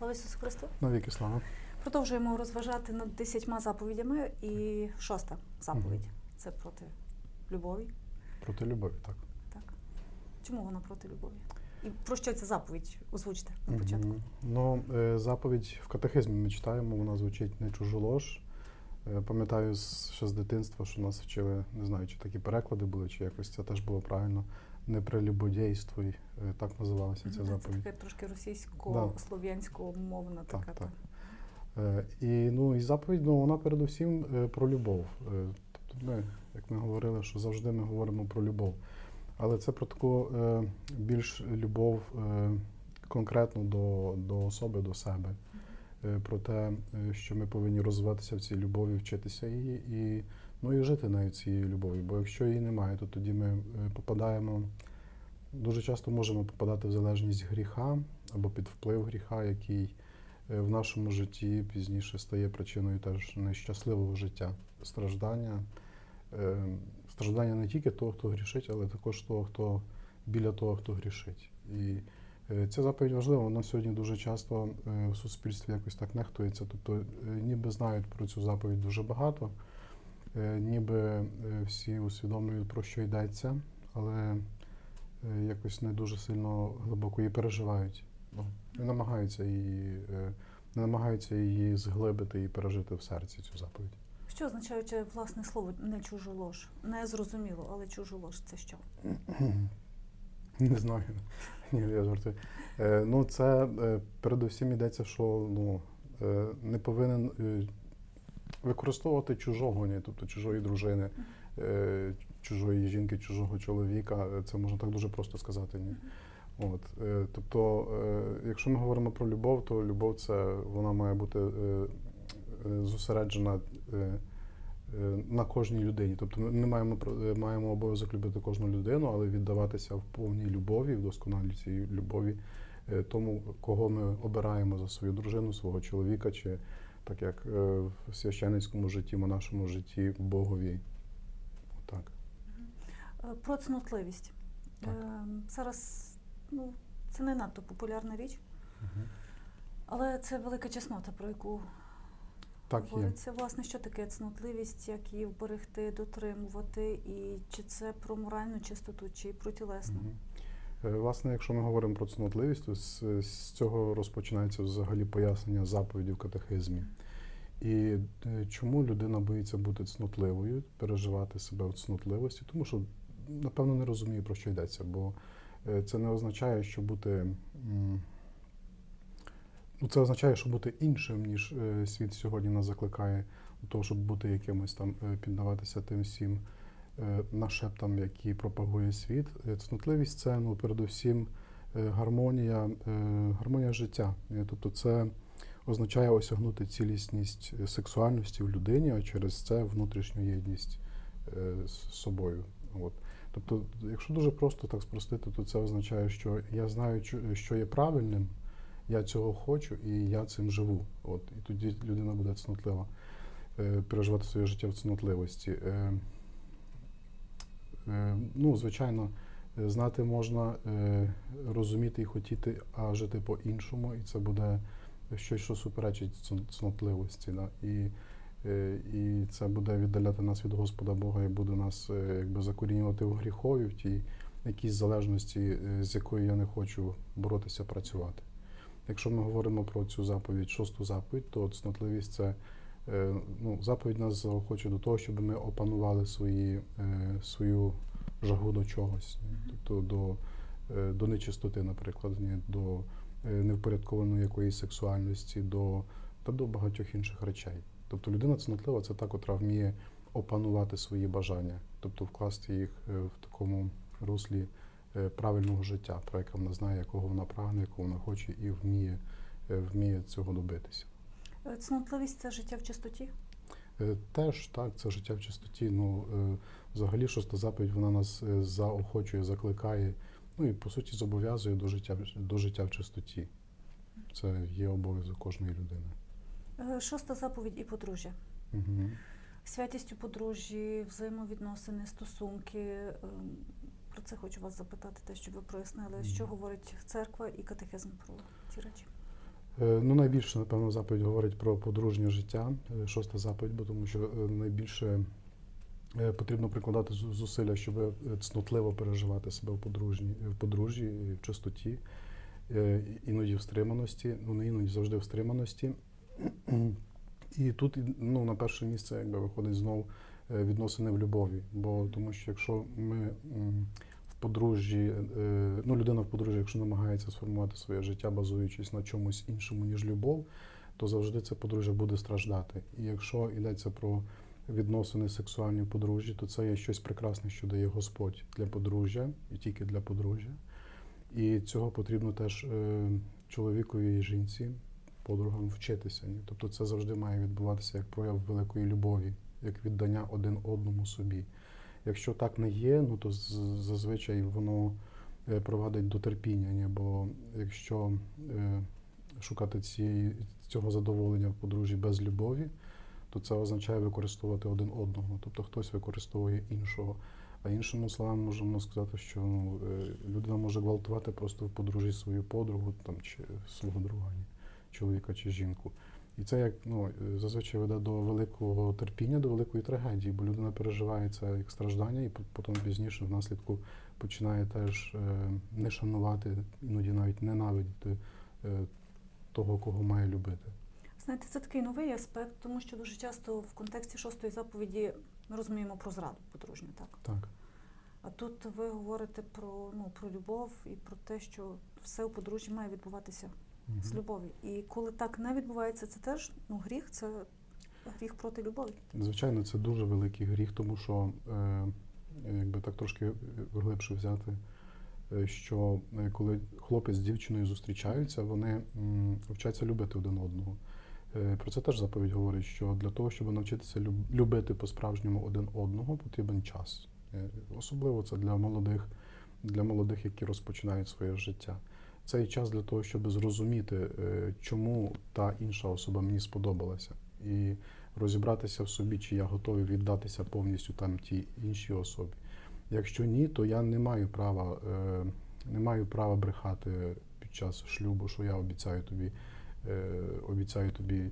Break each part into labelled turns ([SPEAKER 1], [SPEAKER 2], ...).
[SPEAKER 1] Слава Ісусу Христу!
[SPEAKER 2] Навіки слава.
[SPEAKER 1] Продовжуємо розважати над десятьма заповідями. І шоста заповідь це проти любові.
[SPEAKER 2] Проти любові, так.
[SPEAKER 1] Так. Чому вона проти любові? І про що ця заповідь? Озвучте на початку.
[SPEAKER 2] Мгм. Ну, е, заповідь в катехизмі ми читаємо, вона звучить не чужолож. Е, Пам'ятаю ще з дитинства, що нас вчили, не знаю, чи такі переклади були, чи якось це теж було правильно. Не прелюбодійствуй, е, так називалася ця.
[SPEAKER 1] Це
[SPEAKER 2] заповідь.
[SPEAKER 1] трошки російсько-слов'янсько-мовна
[SPEAKER 2] Так,
[SPEAKER 1] така.
[SPEAKER 2] так.
[SPEAKER 1] та.
[SPEAKER 2] Е, І, ну, і заповідь, ну, вона передусім е, про любов. Тобто ми, як ми говорили, що завжди ми говоримо про любов. Але це про таку більш любов конкретно до, до особи, до себе. Про те, що ми повинні розвиватися в цій любові, вчитися її і, ну, і жити навіть цією любов'ю. Бо якщо її немає, то тоді ми е, попадаємо, дуже часто можемо попадати в залежність гріха або під вплив гріха, який е, в нашому житті пізніше стає причиною теж нещасливого життя, страждання. Е, Страждання не тільки того, хто грішить, але також того, хто біля того, хто грішить. І ця заповідь важлива, вона сьогодні дуже часто в суспільстві якось так нехтується. Тобто, ніби знають про цю заповідь дуже багато, ніби е, всі усвідомлюють, про що йдеться, але е, якось не дуже сильно глибоко її переживають. Ну, не намагаються її, е, не намагаються її зглибити і пережити в серці цю заповідь.
[SPEAKER 1] Що означає власне слово не чужолож? Не зрозуміло, але чужолож це що?
[SPEAKER 2] Не знаю. Ні, я жартую. Е, ну, це е, передусім йдеться, що ну, е, не повинен е, використовувати чужого, ні, тобто чужої дружини, е, чужої жінки, чужого чоловіка. Це можна так дуже просто сказати. Ні. От, е, тобто, е, якщо ми говоримо про любов, то любов це вона має бути зосереджена на кожній людині. Тобто ми маємо маємо обов'язок любити кожну людину, але віддаватися в повній любові, в досконалій цій любові тому, кого ми обираємо за свою дружину, свого чоловіка, чи так як е, в священницькому житті, в нашому житті Богові. Так.
[SPEAKER 1] Е, Про цнотливість.
[SPEAKER 2] Так.
[SPEAKER 1] Е, Зараз ну, це не надто популярна річ, але це велика чеснота, про яку
[SPEAKER 2] Так є.
[SPEAKER 1] говориться. Власне, що таке цнотливість, як її вберегти, дотримувати, і чи це про моральну чистоту, чи про тілесну?
[SPEAKER 2] Мгм. Е, Власне, якщо ми говоримо про цнотливість, то з, з цього розпочинається взагалі пояснення заповіді в катехизмі. І е, чому людина боїться бути цнотливою, переживати себе в цнотливості? Тому що, напевно, не розуміє, про що йдеться, бо е, це не означає, що бути. Ну, це означає, що бути іншим, ніж світ сьогодні нас закликає до того, щоб бути якимось там, піддаватися тим всім нашептам, які пропагує світ. Е, Цнотливість це ну, передусім е, гармонія, е, гармонія життя. Е, Тобто це означає осягнути цілісність е, сексуальності в людині, а через це внутрішню єдність е, з собою. От. Тобто, якщо дуже просто так спростити, то це означає, що я знаю, що є правильним, я цього хочу і я цим живу. От. І тоді людина буде цнотлива, е, переживати своє життя в цнотливості. Е, Ну, звичайно, е, знати можна, е, розуміти і хотіти, а жити по-іншому, і це буде щось, що суперечить цнотливості. Да? І, і це буде віддаляти нас від Господа Бога і буде нас якби закорінювати в гріхові, в тій якійсь залежності, з якою я не хочу боротися, працювати. Якщо ми говоримо про цю заповідь, шосту заповідь, то цнотливість це ну, заповідь нас заохочує до того, щоб ми опанували свої, е, свою жагу до чогось, тобто до, е, до нечистоти, наприклад, до е, невпорядкованої якоїсь сексуальності, до, та до багатьох інших речей. Тобто людина цнотлива це та, котра вміє опанувати свої бажання, тобто вкласти їх е, в такому руслі е, правильного життя, про яке вона знає, якого вона прагне, якого вона хоче, і вміє, е, вміє цього добитися.
[SPEAKER 1] Е, Цнотливість це життя в чистоті.
[SPEAKER 2] Е, Теж так, це життя в чистоті. Ну, е, взагалі, шоста заповідь вона нас заохочує, закликає, ну і по суті зобов'язує до життя, до життя в чистоті. Це є обов'язок кожної людини.
[SPEAKER 1] Шоста заповідь і подружжя.
[SPEAKER 2] Угу.
[SPEAKER 1] Святість у подружжі, взаємовідносини, стосунки. Про це хочу вас запитати, те, що ви прояснили. Що говорить церква і катехизм про ці речі?
[SPEAKER 2] Е, Ну, найбільше, напевно, заповідь говорить про подружнє життя, е, шоста заповідь, бо тому що е, найбільше потрібно прикладати зусилля, щоб цнотливо переживати себе в подружній, в подружжі, в чистоті, іноді в стриманості, ну не іноді завжди в стриманості. І тут ну, на перше місце якби, виходить знов е, відносини в любові. Бо тому що якщо ми подружжі, е, ну людина в подружжі, якщо намагається сформувати своє життя, базуючись на чомусь іншому, ніж любов, то завжди це подружжя буде страждати. І якщо йдеться про відносини сексуальні в подружжі, то це є щось прекрасне, що дає Господь для подружжя і тільки для подружжя. І цього потрібно теж е, чоловікові і жінці, подругам вчитися. Тобто це завжди має відбуватися як прояв великої любові, як віддання один одному собі. Якщо так не є, ну то зазвичай воно е, провадить до терпіння. Бо якщо е, шукати цієї, цього задоволення в подружжі без любові, то це означає використовувати один одного. Тобто хтось використовує іншого. А іншими словами можемо сказати, що ну, е, людина може гвалтувати просто в подружжі свою подругу там, чи свого друга, чоловіка чи жінку. І це як ну, е, зазвичай веде до великого терпіння, до великої трагедії, бо людина переживає це як страждання, і по- потім пізніше внаслідку починає теж е, не шанувати, іноді навіть ненавидіти е, того, кого має любити.
[SPEAKER 1] Знаєте, це такий новий аспект, тому що дуже часто в контексті шостої заповіді ми розуміємо про зраду подружню, так?
[SPEAKER 2] Так.
[SPEAKER 1] А тут ви говорите про, ну, про любов і про те, що все у подружжі має відбуватися З любові. І коли так не відбувається, це теж ну, гріх, це гріх проти любові.
[SPEAKER 2] Звичайно, це дуже великий гріх, тому що, е, якби так трошки глибше взяти, е, що е, коли хлопець з дівчиною зустрічаються, вони вчаться любити один одного. Е, Про це теж заповідь говорить, що для того, щоб навчитися любити по-справжньому один одного, потрібен час. Особливо це для молодих, для молодих, які розпочинають своє життя. Цей час для того, щоб зрозуміти, е, чому та інша особа мені сподобалася. І розібратися в собі, чи я готовий віддатися повністю там тій іншій особі. Якщо ні, то я не маю права, е, не маю права брехати під час шлюбу, що я обіцяю тобі, е, обіцяю тобі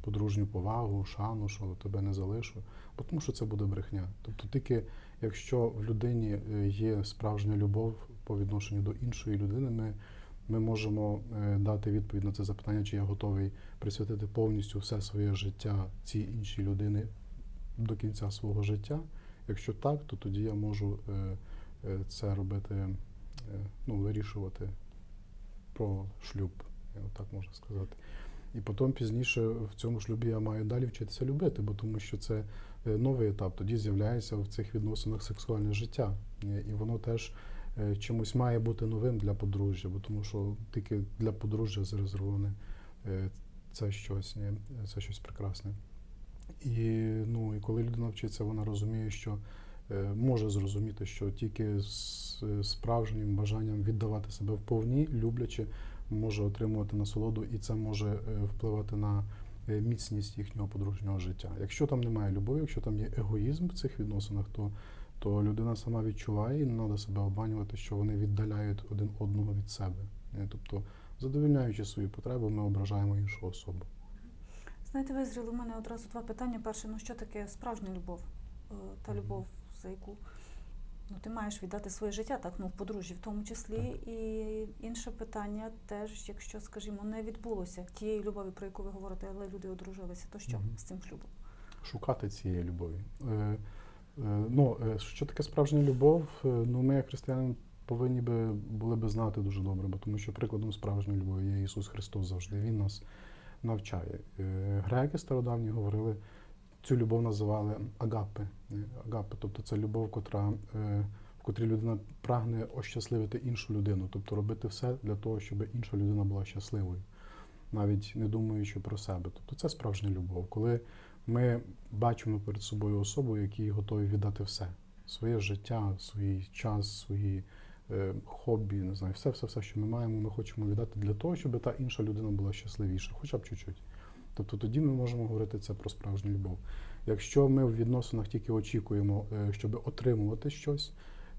[SPEAKER 2] подружню повагу, шану, що тебе не залишу, бо тому що це буде брехня. Тобто тільки якщо в людині є справжня любов по відношенню до іншої людини, ми, ми можемо е, дати відповідь на це запитання, чи я готовий присвятити повністю все своє життя цій іншій людини до кінця свого життя. Якщо так, то тоді я можу е, е, це робити, ну, вирішувати про шлюб, так можна сказати. І потім пізніше в цьому шлюбі я маю далі вчитися любити, бо тому що це новий етап. Тоді з'являється в цих відносинах сексуальне життя. І воно теж чимось має бути новим для подружжя, бо тому що тільки для подружжя зарезервоване е, це щось, це щось прекрасне. І, ну, і коли людина вчиться, вона розуміє, що е, може зрозуміти, що тільки з е, справжнім бажанням віддавати себе вповні, люблячи, може отримувати насолоду, і це може е, впливати на е, міцність їхнього подружнього життя. Якщо там немає любові, якщо там є егоїзм в цих відносинах, то, то людина сама відчуває і не треба себе обманювати, що вони віддаляють один одного від себе. Е, Тобто, задовільняючи свої потреби, ми ображаємо іншу особу.
[SPEAKER 1] Знаєте, визріли у мене одразу два питання. Перше, ну що таке справжня любов? Е, Та любов, за яку ну, ти маєш віддати своє життя, так, ну, в подружжі в тому числі. І інше питання теж, якщо, скажімо, не відбулося тієї любові, про яку ви говорите, але люди одружилися, то що
[SPEAKER 2] Мгм.
[SPEAKER 1] з цим шлюбом?
[SPEAKER 2] шукати цієї любові. Е, ну, е, що таке справжня любов? Е, Ну, ми, як християни, повинні би були би знати дуже добре, бо тому що прикладом справжньої любові є Ісус Христос завжди. Він нас навчає. Греки стародавні говорили, цю любов називали агапи. Агапи, тобто це любов, котра, в котрій людина прагне ощасливити іншу людину, тобто робити все для того, щоб інша людина була щасливою, навіть не думаючи про себе. Тобто це справжня любов. Коли ми бачимо перед собою особу, якій готові віддати все: своє життя, свій час, свої е, хобі, не знаю, все, все, все, що ми маємо, ми хочемо віддати для того, щоб та інша людина була щасливіша, хоча б чуть-чуть. Тобто тоді ми можемо говорити це про справжню любов. Якщо ми в відносинах тільки очікуємо, е, щоб отримувати щось,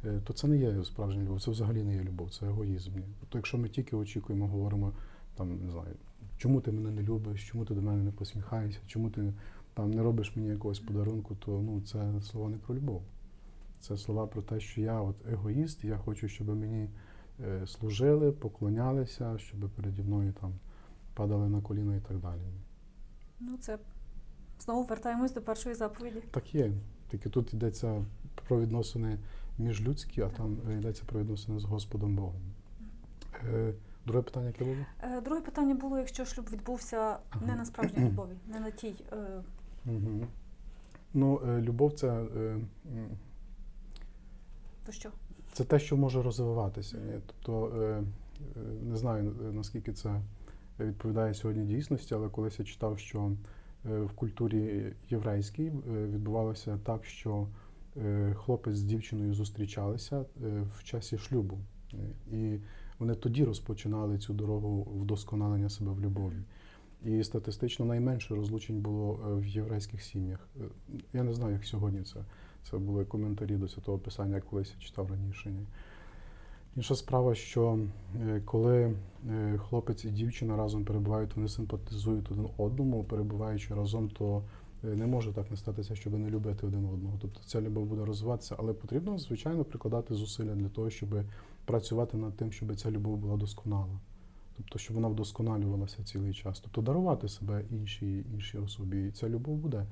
[SPEAKER 2] е, то це не є справжня любов, це взагалі не є любов, це егоїзм. Тобто, якщо ми тільки очікуємо, говоримо там, не знаю, чому ти мене не любиш, чому ти до мене не посміхаєшся, чому ти там не робиш мені якогось подарунку, то ну це слова не про любов. Це слова про те, що я от егоїст, я хочу, щоб мені е, служили, поклонялися, щоб переді мною там падали на коліна і так далі.
[SPEAKER 1] Ну, це знову вертаємось до першої заповіді.
[SPEAKER 2] Так є. Тільки тут йдеться про відносини міжлюдські, а там е, йдеться про відносини з Господом Богом. Е, друге питання, яке було?
[SPEAKER 1] Е, Друге питання було, якщо шлюб відбувся
[SPEAKER 2] Ага.
[SPEAKER 1] не на справжній любові, не на тій. Е,
[SPEAKER 2] Угу. Ну, е, любов це, е,
[SPEAKER 1] То що?
[SPEAKER 2] це те, що може розвиватися. Ні? Тобто, е, е, не знаю, е, наскільки це відповідає сьогодні дійсності, але колись я читав, що е, в культурі єврейській е, відбувалося так, що е, хлопець з дівчиною зустрічалися е, в часі шлюбу. Е, І вони тоді розпочинали цю дорогу вдосконалення себе в любові. І статистично найменше розлучень було е, в єврейських сім'ях. Е, Я не знаю, як сьогодні це. Це були коментарі до святого писання, як колись я читав раніше. Інша справа, що е, коли хлопець і дівчина разом перебувають, вони симпатизують один одному, перебуваючи разом, то не може так не статися, щоб не любити один одного. Тобто ця любов буде розвиватися, але потрібно, звичайно, прикладати зусилля для того, щоб працювати над тим, щоб ця любов була досконала. Тобто, щоб вона вдосконалювалася цілий час. Тобто дарувати себе іншій, іншій особі. І ця любов буде.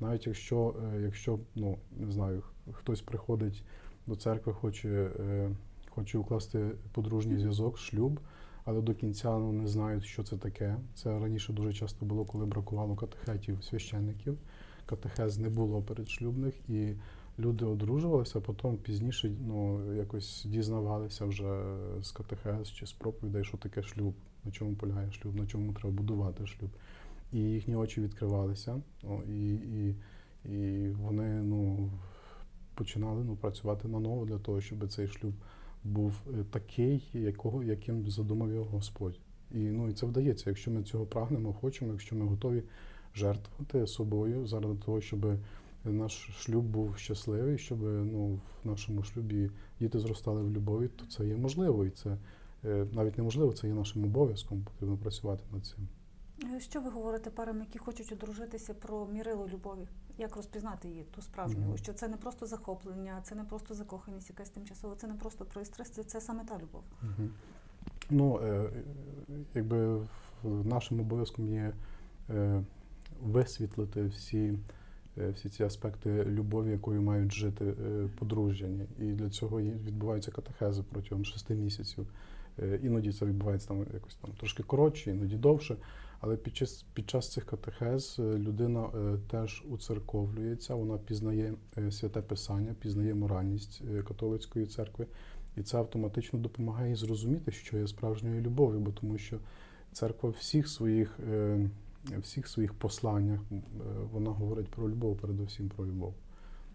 [SPEAKER 2] Навіть якщо, е, якщо ну, не знаю, хтось приходить до церкви, хоче, е, хоче укласти подружній зв'язок, шлюб, але до кінця ну, не знають, що це таке. Це раніше дуже часто було, коли бракувало катехетів, священників. Катехез не було передшлюбних, і люди одружувалися, а потім пізніше ну, якось дізнавалися вже з катехез чи з проповідей, що таке шлюб, на чому полягає шлюб, на чому треба будувати шлюб. І їхні очі відкривалися, о, і, і, і вони ну, починали ну, працювати наново для того, щоб цей шлюб був е, такий, якого, яким задумав його Господь. І, ну, і це вдається, якщо ми цього прагнемо, хочемо, якщо ми готові жертвувати собою заради того, щоб наш шлюб був щасливий, щоб ну, в нашому шлюбі діти зростали в любові, то це є можливо. І це е, навіть неможливо, це є нашим обов'язком, потрібно працювати над цим.
[SPEAKER 1] Що ви говорите парам, які хочуть одружитися про мірило любові? Як розпізнати її, ту справжню?
[SPEAKER 2] Мгм.
[SPEAKER 1] Що це не просто захоплення, це не просто закоханість, якась тимчасова, це не просто пристрасть, це, це саме та любов.
[SPEAKER 2] Мгм. Ну, е, якби в- нашим обов'язком є е, висвітлити всі, всі ці аспекти любові, якою мають жити е, подружжя. І для цього відбуваються катехези протягом шести місяців. Е, Іноді це відбувається там якось там трошки коротше, іноді довше. Але під час, під час цих катехез е, людина е, теж уцерковлюється, вона пізнає е, святе писання, пізнає моральність е, католицької церкви. І це автоматично допомагає зрозуміти, що є справжньою любов'ю, бо тому що церква всіх своїх, е, всіх своїх посланнях е, вона говорить про любов, передусім про любов.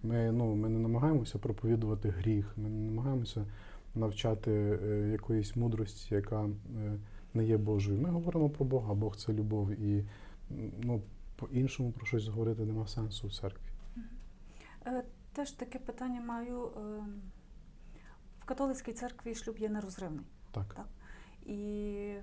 [SPEAKER 2] Ми, ну, ми не намагаємося проповідувати гріх, ми не намагаємося навчати е, якоїсь мудрості, яка е, не є Божою. Ми говоримо про Бога, Бог це любов, і ну, по-іншому про щось говорити нема сенсу в церкві.
[SPEAKER 1] Теж таке питання маю. е, В католицькій церкві шлюб є нерозривний.
[SPEAKER 2] Так.
[SPEAKER 1] Так. І,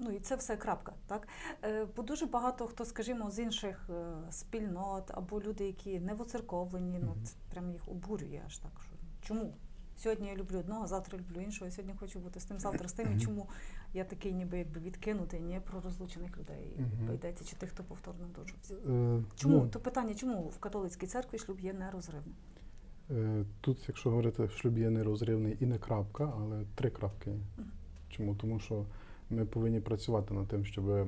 [SPEAKER 1] ну, і це все крапка. Так? Е, Бо дуже багато хто, скажімо, з інших е, спільнот або люди, які не воцерковлені, ну, це прям їх обурює аж так. Що, чому? Сьогодні я люблю одного, завтра люблю іншого, сьогодні хочу бути з тим, завтра з тим. І чому я такий ніби якби відкинутий, не про розлучених людей
[SPEAKER 2] Мгм.
[SPEAKER 1] йдеться, чи тих, хто повторно одружився.
[SPEAKER 2] Е,
[SPEAKER 1] Чому
[SPEAKER 2] ну,
[SPEAKER 1] то питання, чому в католицькій церкві шлюб є нерозривним?
[SPEAKER 2] Тут, якщо говорити, шлюб є нерозривний і не крапка, але три крапки.
[SPEAKER 1] Мгм.
[SPEAKER 2] Чому? Тому що ми повинні працювати над тим, щоб, е,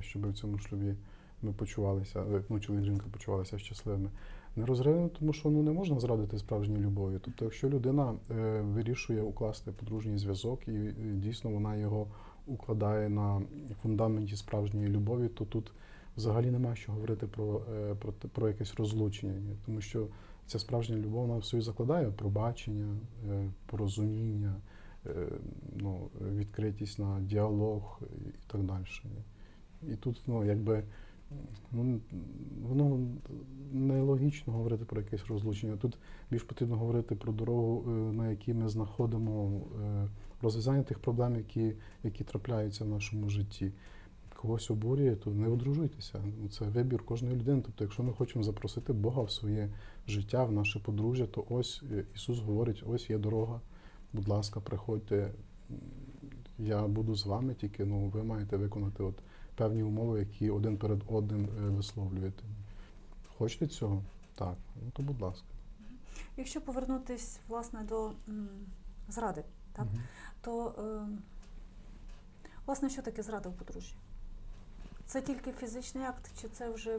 [SPEAKER 2] щоб в цьому шлюбі ми почувалися, е, ну, чоловік жінка почувалися щасливими. Нерозривним, тому що ну, не можна зрадити справжній любові. Тобто, якщо людина е, вирішує укласти подружній зв'язок, і, і дійсно вона його укладає на фундаменті справжньої любові, то тут взагалі немає що говорити про, е, про, про якесь розлучення. Тому що ця справжня любов вона в собі закладає пробачення, е, порозуміння, ну, відкритість на діалог і так далі. І тут, ну, якби ну, воно нелогічно говорити про якесь розлучення. Тут більш потрібно говорити про дорогу, е, на якій ми знаходимо е, розв'язання тих проблем, які, які трапляються в нашому житті. Когось обурює, то не одружуйтеся. Ну, Це вибір кожної людини. Тобто, якщо ми хочемо запросити Бога в своє життя, в наше подружжя, то ось е, Ісус говорить: ось є дорога. Будь ласка, приходьте. Я буду з вами, тільки ну, ви маєте виконати от певні умови, які один перед одним е, висловлюєте. Хочете цього? Так, ну то будь ласка.
[SPEAKER 1] Якщо повернутись власне до зради, так,
[SPEAKER 2] Мгм.
[SPEAKER 1] то е, власне що таке зрада в подружжі? Це тільки фізичний акт, чи це вже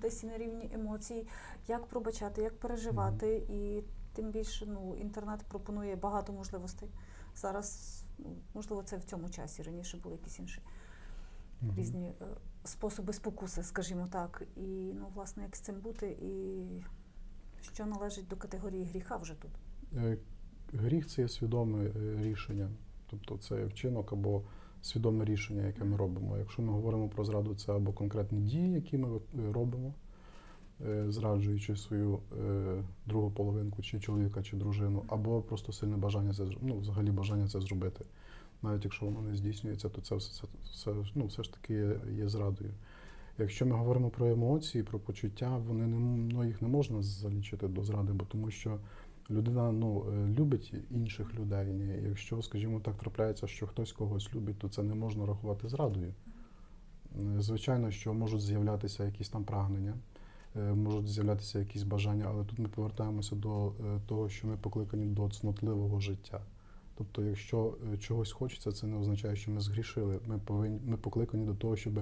[SPEAKER 1] десь і на рівні емоцій, як пробачати, як переживати, і тим більше ну, інтернет пропонує багато можливостей. Зараз, ну, можливо, це в цьому часі. Раніше були якісь інші
[SPEAKER 2] Мгм.
[SPEAKER 1] різні е, способи спокуси, скажімо так. І ну, власне, як з цим бути, і що належить до категорії гріха вже тут.
[SPEAKER 2] Е, Гріх це є свідоме е, рішення, тобто це вчинок або свідоме рішення, яке ми робимо. Якщо ми говоримо про зраду, це або конкретні дії, які ми е, робимо, зраджуючи свою е, другу половинку, чи чоловіка, чи дружину, або просто сильне бажання це ну, взагалі бажання це зробити. Навіть якщо воно не здійснюється, то це все, все, ну, все ж таки є, зрадою. Якщо ми говоримо про емоції, про почуття, вони не ну, їх не можна залічити до зради, бо тому що людина ну, е, любить інших людей. Якщо, скажімо так, трапляється, що хтось когось любить, то це не можна рахувати зрадою. Е, Звичайно, що можуть з'являтися якісь там прагнення, е, можуть з'являтися якісь бажання, але тут ми повертаємося до е, того, що ми покликані до цнотливого життя. Тобто, якщо е, чогось хочеться, це не означає, що ми згрішили. Ми повинні ми покликані до того, щоб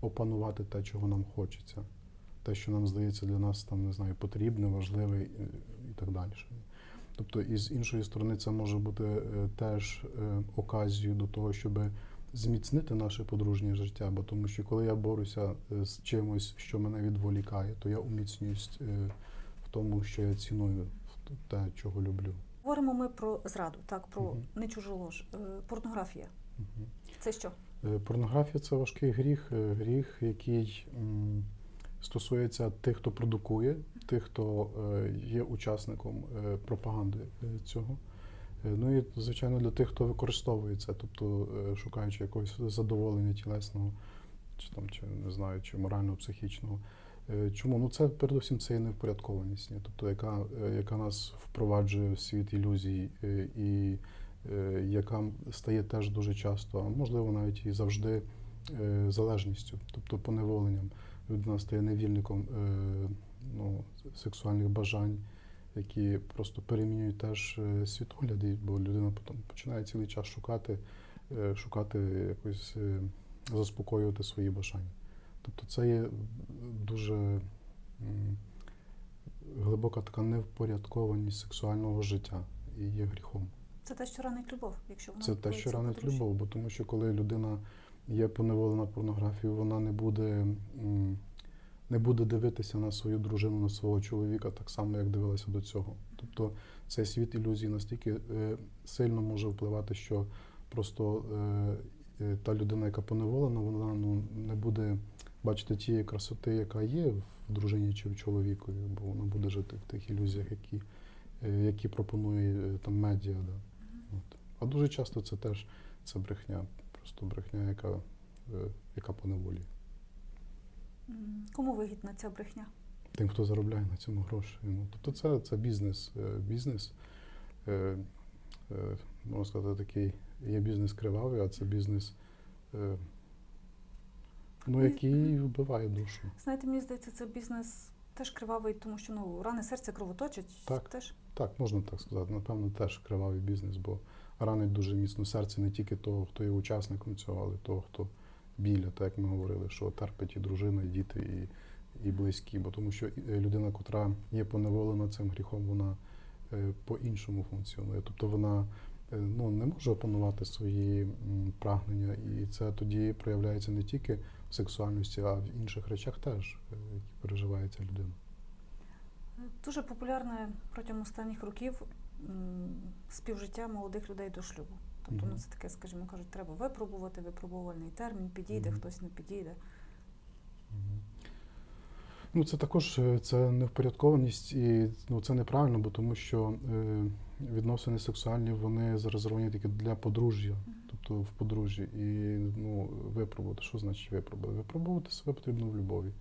[SPEAKER 2] опанувати те, чого нам хочеться, те, що нам здається для нас там не знаю, потрібне, важливе і, і так далі. Тобто, і з іншої сторони, це може бути е, теж е, оказією до того, щоб зміцнити наше подружнє життя. Бо тому що коли я борюся е, з чимось, що мене відволікає, то я уміцнююсь е, в тому, що я ціную те, чого люблю.
[SPEAKER 1] Говоримо ми про зраду, так, про
[SPEAKER 2] Мгм.
[SPEAKER 1] нечужу лож. Е, Порнографія.
[SPEAKER 2] Мгм.
[SPEAKER 1] Це що?
[SPEAKER 2] Порнографія це важкий гріх, гріх, який стосується тих, хто продукує, тих, хто є учасником пропаганди цього. Е, Ну і, звичайно, для тих, хто використовує це, тобто е, шукаючи якогось задоволення тілесного, чи там, чи не знаю, чи морального, психічного. Е, Чому? Ну це передусім це є невпорядкованість, ні? тобто яка, яка нас впроваджує в світ ілюзій і яка стає теж дуже часто, а можливо навіть і завжди залежністю, тобто поневоленням. Людина стає невільником ну, сексуальних бажань, які просто перемінюють теж е, світогляд, бо людина потім починає цілий час шукати, е, шукати якось е, заспокоювати свої бажання. Тобто це є дуже глибока така невпорядкованість сексуального життя і є гріхом.
[SPEAKER 1] Це те, що ранить любов, якщо вона
[SPEAKER 2] Це те, що ранить
[SPEAKER 1] подружжі.
[SPEAKER 2] любов, бо тому що коли людина є поневолена порнографією, вона не буде, не буде дивитися на свою дружину, на свого чоловіка так само, як дивилася до цього. Тобто цей світ ілюзій настільки е, сильно може впливати, що просто е, е, та людина, яка поневолена, вона ну, не буде бачити тієї красоти, яка є в дружині чи в чоловікові, бо вона буде жити в тих ілюзіях, які, які пропонує там медіа. Да. От. А дуже часто це теж це брехня, просто брехня, яка, яка поневолює.
[SPEAKER 1] Кому вигідна ця брехня?
[SPEAKER 2] Тим, хто заробляє на цьому гроші. Ну, тобто це, це бізнес. е, бізнес е, е, можна сказати, такий є бізнес кривавий, а це бізнес, ну, який вбиває душу.
[SPEAKER 1] Знаєте, мені здається, це бізнес теж кривавий, тому що ну, рани серця кровоточать.
[SPEAKER 2] Так.
[SPEAKER 1] Теж.
[SPEAKER 2] Так, можна так сказати. Напевно, теж кривавий бізнес, бо ранить дуже міцно серце не тільки того, хто є учасником цього, але того, хто біля, так як ми говорили, що терпить і дружина, і діти, і, і близькі. Бо тому що е, людина, котра є поневолена цим гріхом, вона е, по-іншому функціонує. Тобто вона е, ну, не може опанувати свої прагнення, і це тоді проявляється не тільки в сексуальності, а в інших речах теж, які переживає людина.
[SPEAKER 1] Дуже популярне протягом останніх років співжиття молодих людей до шлюбу. Тобто, ну це таке, скажімо, кажуть, треба випробувати, випробувальний термін, підійде, хтось не підійде.
[SPEAKER 2] Ну, це також е, це невпорядкованість і ну, це неправильно, бо тому що е, відносини сексуальні вони зарезервовані тільки для подружжя, тобто в подружжі. І ну, випробувати. Що значить випробувати? Випробувати себе потрібно в любові.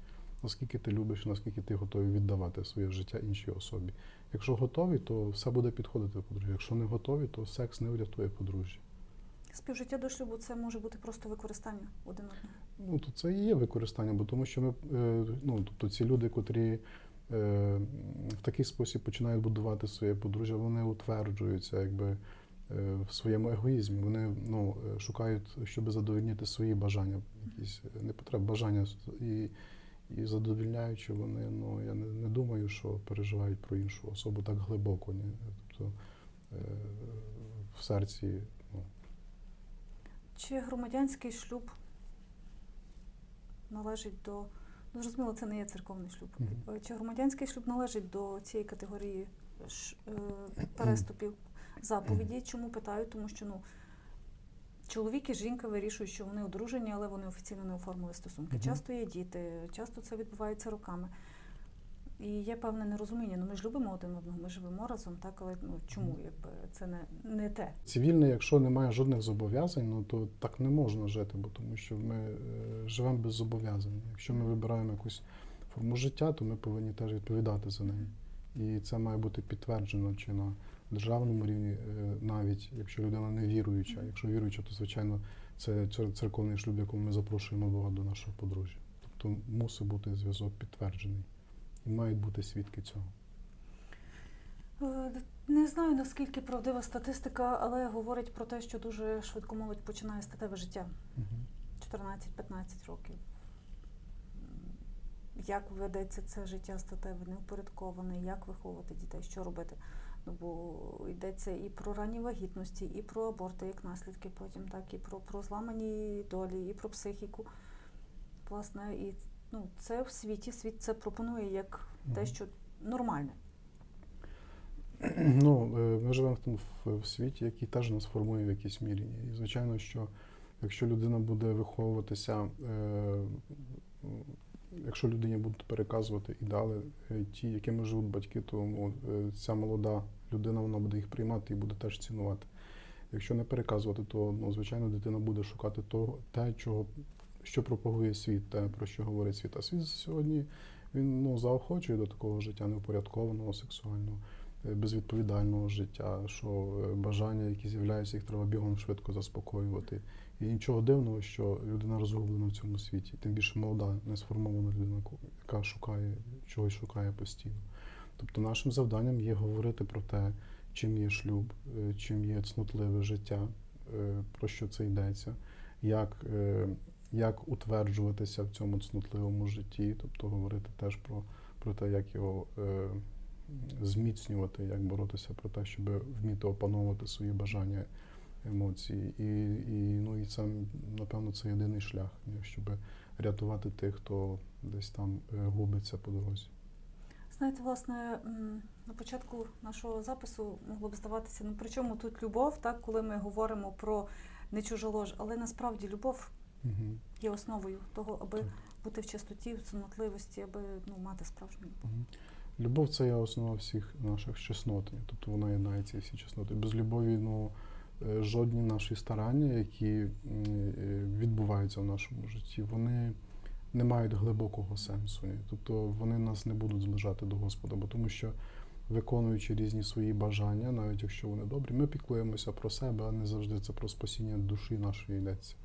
[SPEAKER 2] Наскільки ти любиш, наскільки ти готовий віддавати своє життя іншій особі. Якщо готові, то все буде підходити подружжя. Якщо не готові, то секс не врятує подружжя.
[SPEAKER 1] Співжиття до шлюбу це може бути просто використання один одного.
[SPEAKER 2] Ну, то це і є використання, бо тому що ми, е, ну, тобто ці люди, котрі е, в такий спосіб починають будувати своє подружжя, вони утверджуються якби е, в своєму егоїзмі. Вони ну, шукають, щоб задовольнити свої бажання, якісь не потреби, бажання і, і задовільняючи, вони, ну, я не, не думаю, що переживають про іншу особу так глибоко. Ні? Тобто е, в серці ну,
[SPEAKER 1] Чи громадянський шлюб належить до. Ну, зрозуміло, це не є церковний шлюб.
[SPEAKER 2] Мгм.
[SPEAKER 1] Е, Чи громадянський шлюб належить до цієї категорії ш- е, переступів заповіді? Чому питаю? Тому що ну, чоловік і жінка вирішують, що вони одружені, але вони офіційно не оформили стосунки.
[SPEAKER 2] Мгм.
[SPEAKER 1] Часто є діти, часто це відбувається роками. І є певне нерозуміння. Ну ми ж любимо один одного, ми живемо разом, так, але ну чому якби це не, не те?
[SPEAKER 2] Цивільне, якщо немає жодних зобов'язань, ну то так не можна жити, бо тому що ми е, живемо без зобов'язань. Якщо ми вибираємо якусь форму життя, то ми повинні теж відповідати за неї. І це має бути підтверджено чи на державному рівні, е, навіть якщо людина не віруюча. Якщо віруюча, то звичайно це церковний шлюб, якому ми запрошуємо Бога до нашого подружжя. Тобто мусить бути зв'язок підтверджений. І мають бути свідки цього.
[SPEAKER 1] Е, Не знаю наскільки правдива статистика, але говорить про те, що дуже швидко молодь починає статеве життя.
[SPEAKER 2] Мгм.
[SPEAKER 1] 14-15 років. Як ведеться це життя статеве, неупорядковане, як виховувати дітей, що робити? Ну бо йдеться і про ранні вагітності, і про аборти, як наслідки потім, так і про, про зламані долі, і про психіку. Власне, і ну, це в світі. Світ це пропонує як те, що нормальне.
[SPEAKER 2] Ну, е, ми живемо в тому в- в світі, який теж нас формує в якійсь мірі. І звичайно, що якщо людина буде виховуватися, е, якщо людині будуть переказувати ідеали, е, ті, якими живуть батьки, то ну, е, ця молода людина вона буде їх приймати і буде теж цінувати. Якщо не переказувати, то ну, звичайно дитина буде шукати того, те, чого, що пропагує світ, те, про що говорить світ. А світ сьогодні він ну, заохочує до такого життя неупорядкованого, сексуального е, безвідповідального життя, що бажання, які з'являються, їх треба бігом швидко заспокоювати. І нічого дивного, що людина розгублена в цьому світі, тим більше молода, не сформована людина, яка шукає чогось шукає постійно. Тобто нашим завданням є говорити про те, чим є шлюб, е, чим є цнотливе життя, е, про що це йдеться, як, е, як утверджуватися в цьому цнотливому житті, тобто говорити теж про, про те, як його зміцнювати, як боротися про те, щоб вміти опановувати свої бажання, емоції. І, і, ну, і це, напевно, це єдиний шлях, щоб рятувати тих, хто десь там е, губиться по дорозі.
[SPEAKER 1] Знаєте, власне, на початку нашого запису могло б здаватися, ну при чому тут любов, так, коли ми говоримо про не чужолож, але насправді любов
[SPEAKER 2] Угу.
[SPEAKER 1] є основою того, аби
[SPEAKER 2] Так.
[SPEAKER 1] бути в чистоті, в цнотливості, аби ну, мати справжню любов.
[SPEAKER 2] Мгм. Любов це є основа всіх наших чеснот, тобто вона єднає ці всі чесноти. Без любові ну, жодні наші старання, які е, відбуваються в нашому житті, вони не мають глибокого сенсу. Тобто вони нас не будуть зближати до Господа, бо тому що виконуючи різні свої бажання, навіть якщо вони добрі, ми піклуємося про себе, а не завжди це про спасіння душі нашої йдеться.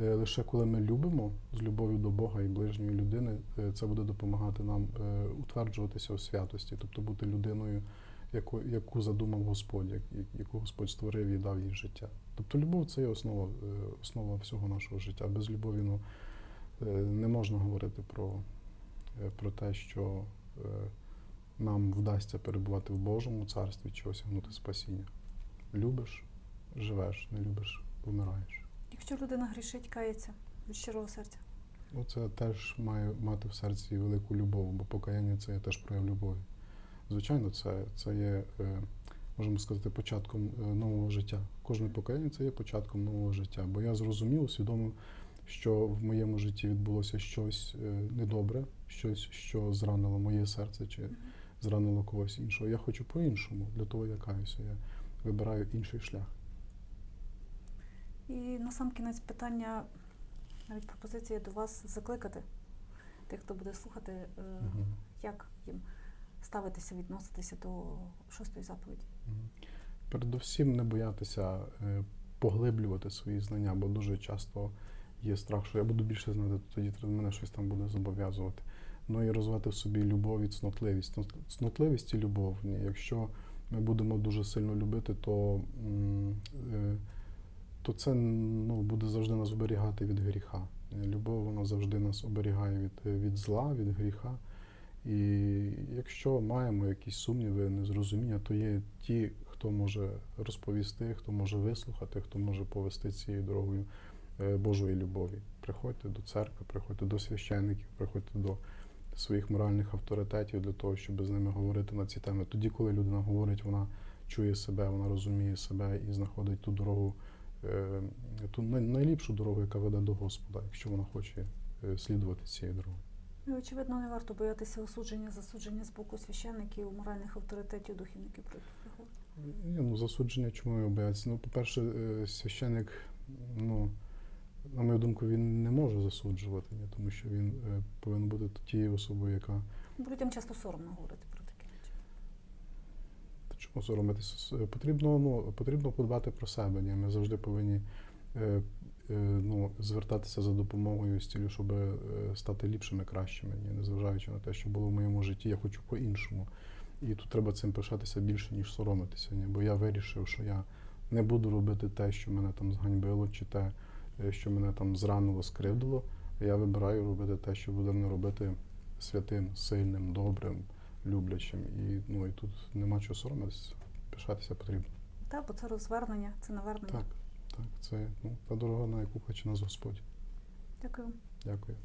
[SPEAKER 2] Е, Лише коли ми любимо з любов'ю до Бога і ближньої людини, е, це буде допомагати нам е, утверджуватися у святості, тобто бути людиною, яку, яку задумав Господь, як- як- яку Господь створив і дав їй життя. Тобто любов це є основа, е, основа всього нашого життя. Без любові ну, е, не можна говорити про, е, про те, що нам вдасться перебувати в Божому царстві чи осягнути спасіння. Любиш, живеш, не любиш, помираєш.
[SPEAKER 1] Якщо людина грішить, кається від щирого серця.
[SPEAKER 2] Ну, це теж має мати в серці велику любов, бо покаяння це є теж прояв любові. Звичайно, це, це є, е, можемо сказати, початком е, нового життя. Кожне покаяння це є початком нового життя. Бо я зрозумів, усвідомив, що в моєму житті відбулося щось е, недобре, щось, що зранило моє серце чи зранило когось іншого. Я хочу по-іншому, для того я каюся. Я вибираю інший шлях.
[SPEAKER 1] І на сам кінець питання, навіть пропозиція до вас закликати тих, хто буде слухати,
[SPEAKER 2] Мгм.
[SPEAKER 1] як їм ставитися, відноситися до шостої заповіді.
[SPEAKER 2] Передусім не боятися е, поглиблювати свої знання, бо дуже часто є страх, що я буду більше знати, то тоді мене щось там буде зобов'язувати. Ну і розвивати в собі любов і цнотливість. Цнотливість і любов. Якщо ми будемо дуже сильно любити, то, е, то це ну, буде завжди нас оберігати від гріха. Любов вона завжди нас оберігає від, від зла, від гріха. І якщо маємо якісь сумніви, незрозуміння, то є ті, хто може розповісти, хто може вислухати, хто може повести цією дорогою е, Божої любові. Приходьте до церкви, приходьте до священників, приходьте до своїх моральних авторитетів для того, щоб з ними говорити на ці теми. Тоді, коли людина говорить, вона чує себе, вона розуміє себе і знаходить ту дорогу, е, ту найліпшу дорогу, яка веде до Господа, якщо вона хоче е, слідувати цією дорогою.
[SPEAKER 1] І, очевидно, не варто боятися осудження, засудження з боку священників, моральних авторитетів, духівників, про яких.
[SPEAKER 2] Ні, ну засудження чому його бояться? Ну, по-перше, е, священик, ну, на мою думку, він не може засуджувати, ні, тому що він е, повинен бути тією особою, яка
[SPEAKER 1] людям часто соромно говорити про такі речі.
[SPEAKER 2] Та чому соромитися? Потрібно, ну, потрібно подбати про себе. Ні? Ми завжди повинні е, е, ну, звертатися за допомогою з цілею, щоб е, стати ліпшими, кращими, незважаючи на те, що було в моєму житті, я хочу по-іншому. І тут треба цим пишатися більше, ніж соромитися. Ні? Бо я вирішив, що я не буду робити те, що мене там зганьбило, чи те, е, що мене там зранило, скривдило. Я вибираю робити те, що буде мене робити святим, сильним, добрим, люблячим. І, ну, і тут нема чого соромитися, пишатися потрібно.
[SPEAKER 1] Так, бо це розвернення, це навернення.
[SPEAKER 2] Так, так, це ну, та дорога, на яку хоче нас Господь.
[SPEAKER 1] Дякую.
[SPEAKER 2] Дякую.